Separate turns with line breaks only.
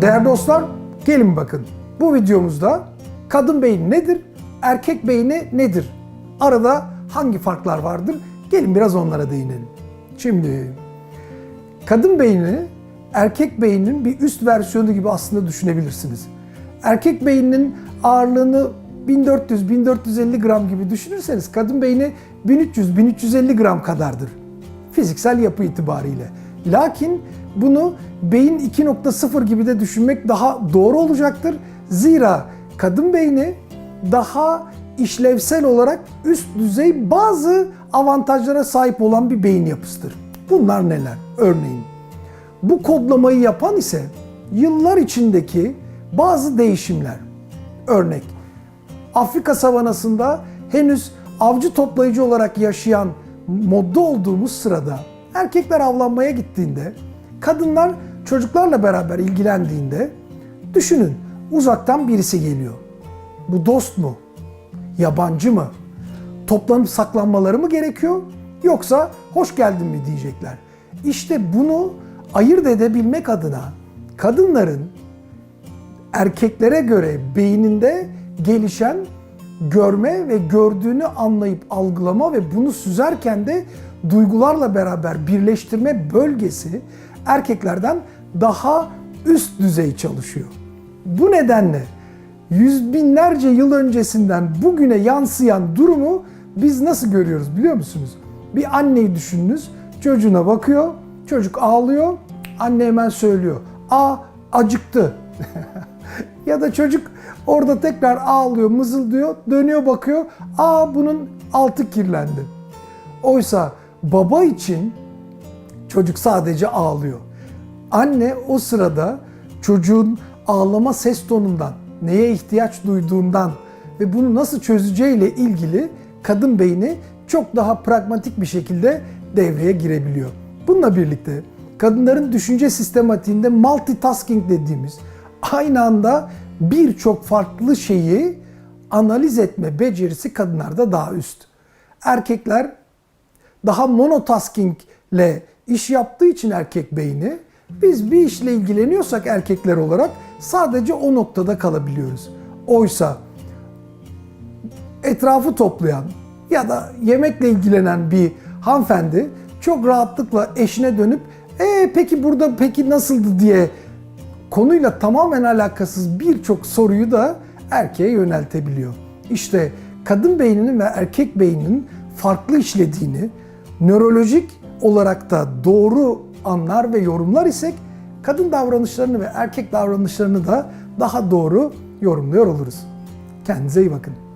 Değerli dostlar, gelin bakın. Bu videomuzda kadın beyni nedir, erkek beyni nedir? Arada hangi farklar vardır? Gelin biraz onlara değinelim. Şimdi kadın beynini erkek beyninin bir üst versiyonu gibi aslında düşünebilirsiniz. Erkek beyninin ağırlığını 1400-1450 gram gibi düşünürseniz kadın beyni 1300-1350 gram kadardır fiziksel yapı itibariyle. Lakin bunu beyin 2.0 gibi de düşünmek daha doğru olacaktır. Zira kadın beyni daha işlevsel olarak üst düzey bazı avantajlara sahip olan bir beyin yapısıdır. Bunlar neler? Örneğin bu kodlamayı yapan ise yıllar içindeki bazı değişimler. Örnek Afrika savanasında henüz avcı toplayıcı olarak yaşayan modda olduğumuz sırada erkekler avlanmaya gittiğinde, kadınlar çocuklarla beraber ilgilendiğinde düşünün uzaktan birisi geliyor. Bu dost mu? Yabancı mı? Toplanıp saklanmaları mı gerekiyor? Yoksa hoş geldin mi diyecekler. İşte bunu ayırt edebilmek adına kadınların erkeklere göre beyninde gelişen görme ve gördüğünü anlayıp algılama ve bunu süzerken de duygularla beraber birleştirme bölgesi erkeklerden daha üst düzey çalışıyor. Bu nedenle yüz binlerce yıl öncesinden bugüne yansıyan durumu biz nasıl görüyoruz biliyor musunuz? Bir anneyi düşününüz, çocuğuna bakıyor, çocuk ağlıyor, anne hemen söylüyor. Aa acıktı. ya da çocuk orada tekrar ağlıyor, mızıldıyor, dönüyor bakıyor. Aa bunun altı kirlendi. Oysa baba için çocuk sadece ağlıyor. Anne o sırada çocuğun ağlama ses tonundan, neye ihtiyaç duyduğundan ve bunu nasıl çözeceğiyle ilgili kadın beyni çok daha pragmatik bir şekilde devreye girebiliyor. Bununla birlikte kadınların düşünce sistematiğinde multitasking dediğimiz aynı anda birçok farklı şeyi analiz etme becerisi kadınlarda daha üst. Erkekler daha monotaskingle iş yaptığı için erkek beyni biz bir işle ilgileniyorsak erkekler olarak sadece o noktada kalabiliyoruz. Oysa etrafı toplayan ya da yemekle ilgilenen bir hanımefendi çok rahatlıkla eşine dönüp e peki burada peki nasıldı diye konuyla tamamen alakasız birçok soruyu da erkeğe yöneltebiliyor. İşte kadın beyninin ve erkek beyninin farklı işlediğini nörolojik olarak da doğru anlar ve yorumlar isek kadın davranışlarını ve erkek davranışlarını da daha doğru yorumluyor oluruz. Kendinize iyi bakın.